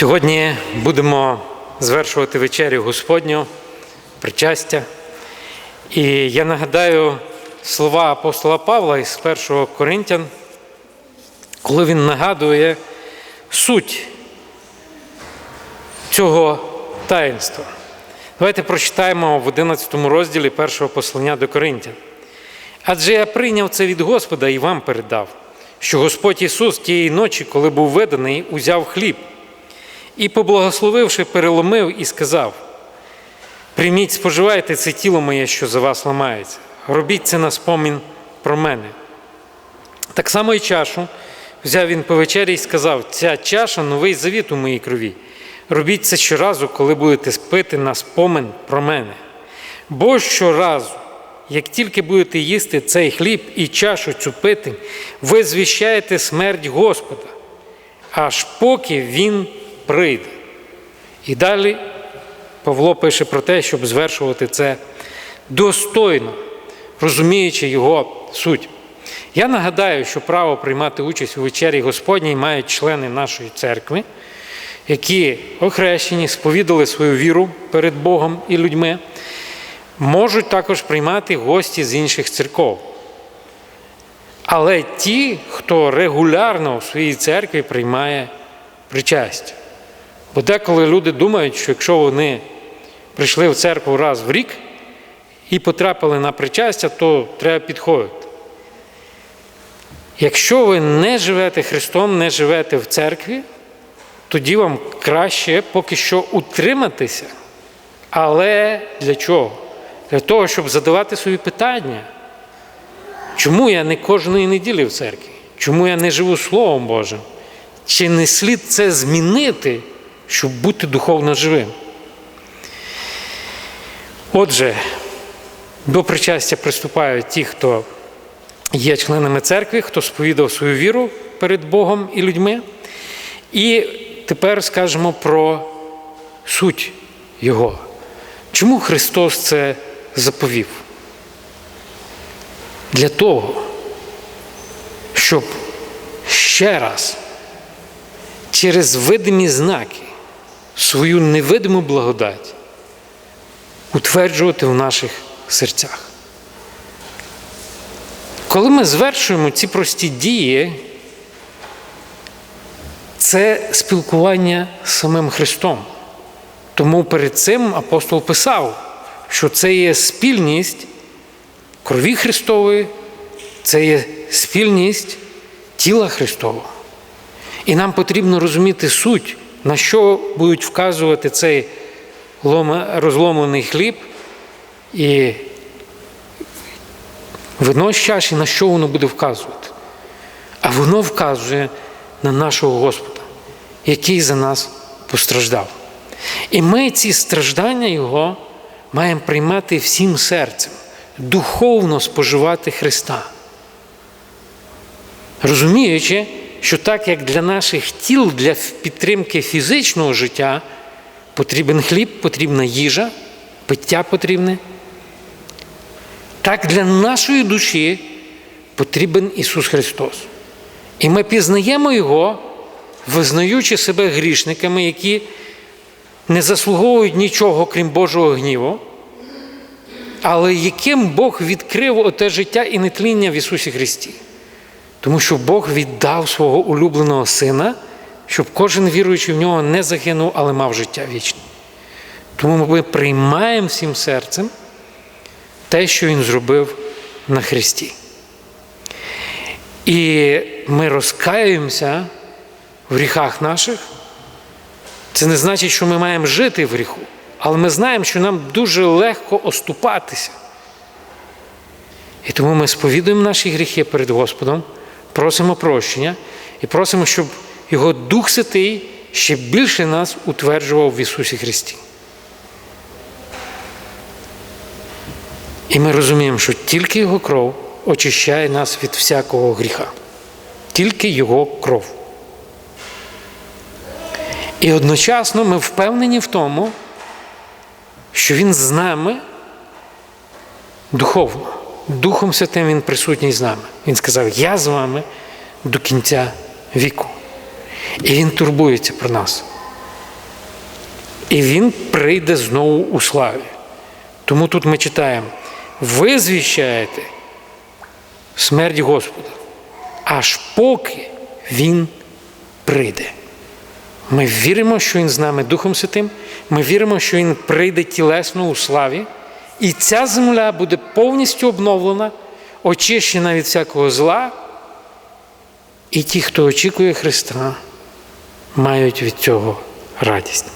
Сьогодні будемо звершувати вечерю Господню, причастя. І я нагадаю слова апостола Павла із 1 Коринтян, коли він нагадує суть цього таїнства. Давайте прочитаємо в 11 розділі першого послання до Коринтян. Адже я прийняв це від Господа і вам передав, що Господь Ісус тієї ночі, коли був виданий, узяв хліб і, поблагословивши, переломив і сказав: Прийміть, споживайте це тіло моє, що за вас ламається. Робіть це на спомін про мене. Так само і чашу взяв він по вечері і сказав: Ця чаша новий завіт у моїй крові. Робіть це щоразу, коли будете спити на спомин про мене. Бо щоразу, як тільки будете їсти цей хліб і чашу цю пити, ви звіщаєте смерть Господа, аж поки Він прийде. І далі Павло пише про те, щоб звершувати це достойно, розуміючи його суть. Я нагадаю, що право приймати участь у вечері Господній мають члени нашої церкви, які охрещені, сповідали свою віру перед Богом і людьми, можуть також приймати гості з інших церков. Але ті, хто регулярно у своїй церкві приймає причастя. Бо деколи люди думають, що якщо вони прийшли в церкву раз в рік і потрапили на причастя, то треба підходити. Якщо ви не живете Христом, не живете в церкві, тоді вам краще поки що утриматися. Але для чого? Для того, щоб задавати собі питання. Чому я не кожної неділі в церкві? Чому я не живу Словом Божим? Чи не слід це змінити, щоб бути духовно живим? Отже, до причастя приступають ті, хто є членами церкви, хто сповідав свою віру перед Богом і людьми. І тепер скажемо про суть Його. Чому Христос це заповів? Для того, щоб ще раз через видимі знаки свою невидиму благодать утверджувати в наших серцях. Коли ми звершуємо ці прості дії, це спілкування з самим Христом. Тому перед цим апостол писав, що це є спільність крові Христової, це є спільність тіла Христового. І нам потрібно розуміти суть, на що будуть вказувати цей розломлений хліб і вино з чаші, на що воно буде вказувати. А воно вказує на нашого Господа, який за нас постраждав. І ми ці страждання Його маємо приймати всім серцем, духовно споживати Христа. Розуміючи, що так як для наших тіл, для підтримки фізичного життя потрібен хліб, потрібна їжа, пиття потрібне, так для нашої душі потрібен Ісус Христос. І ми пізнаємо Його, визнаючи себе грішниками, які не заслуговують нічого, крім Божого гніву, але яким Бог відкрив оте життя і нетління в Ісусі Христі. Тому що Бог віддав свого улюбленого Сина, щоб кожен віруючий в нього не загинув, але мав життя вічне. Тому ми приймаємо всім серцем те, що Він зробив на Христі. І ми розкаюємося в гріхах наших. Це не значить, що ми маємо жити в гріху, але ми знаємо, що нам дуже легко оступатися. І тому ми сповідуємо наші гріхи перед Господом, просимо прощення і просимо, щоб Його Дух Святий ще більше нас утверджував в Ісусі Христі. І ми розуміємо, що тільки Його кров очищає нас від всякого гріха. Тільки Його кров. І одночасно ми впевнені в тому, що Він з нами духовно, Духом Святим Він присутній з нами. Він сказав: Я з вами до кінця віку. І Він турбується про нас. і Він прийде знову у славі. Тому тут ми читаємо: ви звіщаєте смерть Господа, аж поки Він прийде. Ми віримо, що Він з нами Духом Святим, ми віримо, що Він прийде тілесно у славі, і ця земля буде повністю обновлена, очищена від всякого зла. І ті, хто очікує Христа, мають від цього радість.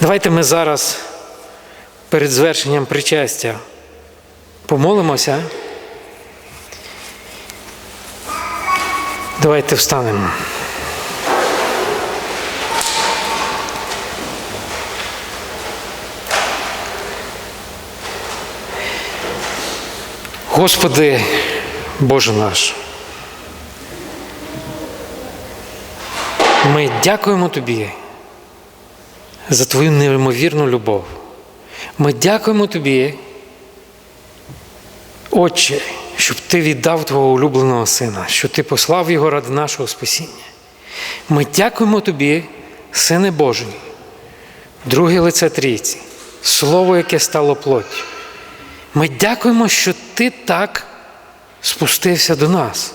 Давайте ми зараз перед звершенням причастя помолимося. Давайте встанемо. Господи, Боже наш, ми дякуємо Тобі за Твою неймовірну любов. Ми дякуємо Тобі, Отче, щоб Ти віддав Твого улюбленого Сина, що Ти послав Його ради нашого спасіння. Ми дякуємо Тобі, Сине Божий, друге лице Трійці, Слово, яке стало плоттю. Ми дякуємо, що Ти так спустився до нас.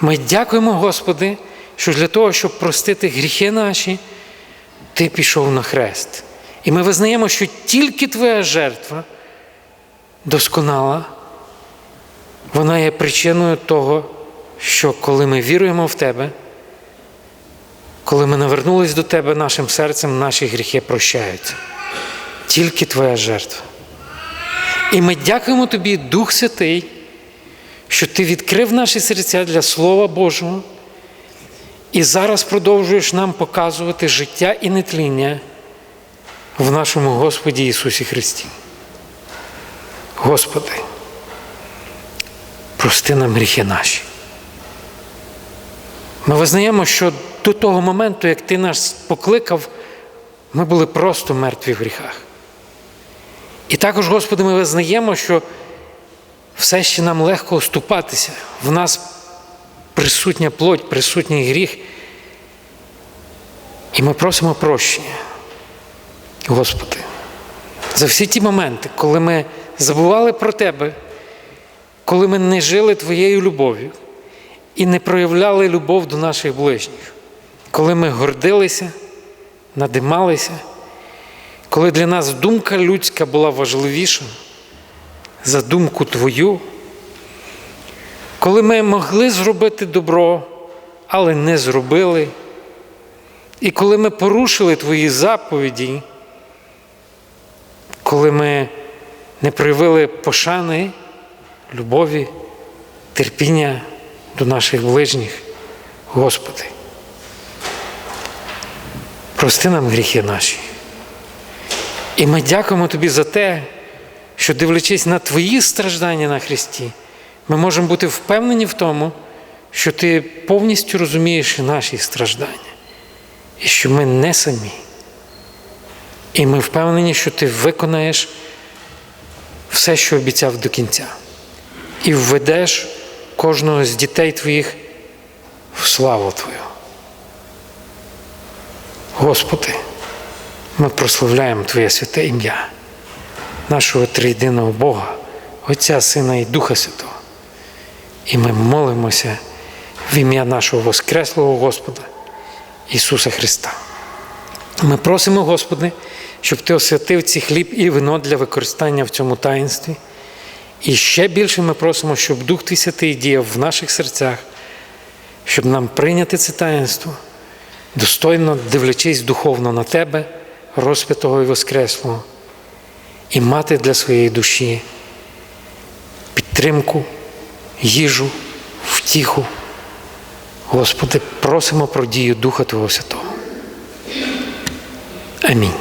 Ми дякуємо, Господи, що для того, щоб простити гріхи наші, Ти пішов на хрест. І ми визнаємо, що тільки Твоя жертва досконала, вона є причиною того, що коли ми віруємо в Тебе, коли ми навернулись до Тебе нашим серцем, наші гріхи прощаються. Тільки Твоя жертва. І ми дякуємо Тобі, Дух Святий, що Ти відкрив наші серця для Слова Божого і зараз продовжуєш нам показувати життя і нетління в нашому Господі Ісусі Христі. Господи, прости нам гріхи наші. Ми визнаємо, що до того моменту, як Ти нас покликав, ми були просто мертві в гріхах. І також, Господи, ми визнаємо, що все ще нам легко оступатися. В нас присутня плоть, присутній гріх. І ми просимо прощення, Господи, за всі ті моменти, коли ми забували про Тебе, коли ми не жили Твоєю любов'ю і не проявляли любов до наших ближніх, коли ми гордилися, надималися коли для нас думка людська була важливіша за думку Твою, коли ми могли зробити добро, але не зробили, і коли ми порушили Твої заповіді, коли ми не проявили пошани, любові, терпіння до наших ближніх, Господи, прости нам гріхи наші. І ми дякуємо Тобі за те, що, дивлячись на Твої страждання на Христі, ми можемо бути впевнені в тому, що Ти повністю розумієш наші страждання, і що ми не самі. І ми впевнені, що Ти виконаєш все, що обіцяв до кінця, і введеш кожного з дітей Твоїх в славу Твою. Господи. Ми прославляємо Твоє святе ім'я, нашого триєдиного Бога, Отця, Сина і Духа Святого. І ми молимося в ім'я нашого Воскреслого Господа Ісуса Христа. Ми просимо, Господи, щоб Ти освятив ці хліб і вино для використання в цьому таїнстві. І ще більше ми просимо, щоб Дух Твій Святий діяв в наших серцях, щоб нам прийняти це таїнство, достойно дивлячись духовно на Тебе розпитого і Воскреслого, і мати для своєї душі підтримку, їжу, втіху. Господи, просимо про дію Духа Твого Святого. Амінь.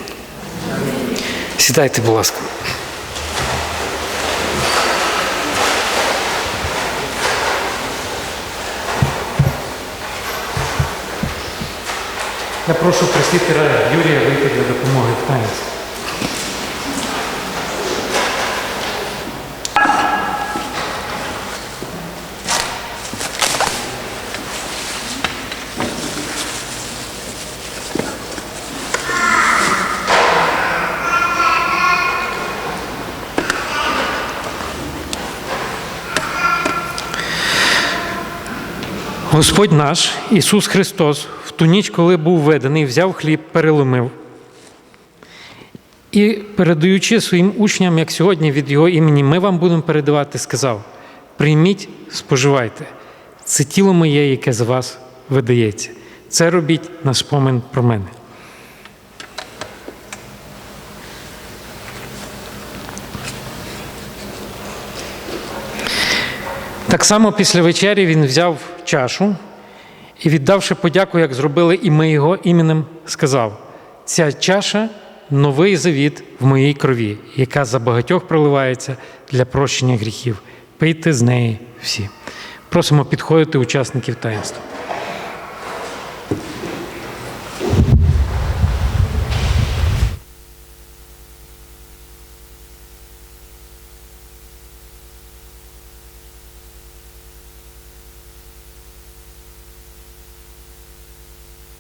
Сідайте, будь ласка. Я прошу просити Юрія вийти для допомоги в таїнстві. Господь наш Ісус Христос в ту ніч, коли був введений, взяв хліб, переломив і, передаючи своїм учням, як сьогодні від Його імені, ми вам будемо передавати, сказав: прийміть, споживайте. Це тіло моє, яке за вас видається. Це робіть на спомин про мене. Так само після вечері він взяв чашу і, віддавши подяку, як зробили і ми його іменем, сказав: ця чаша новий завіт в моїй крові, яка за багатьох проливається для прощення гріхів. Пийте з неї всі. Просимо підходити учасників таїнства.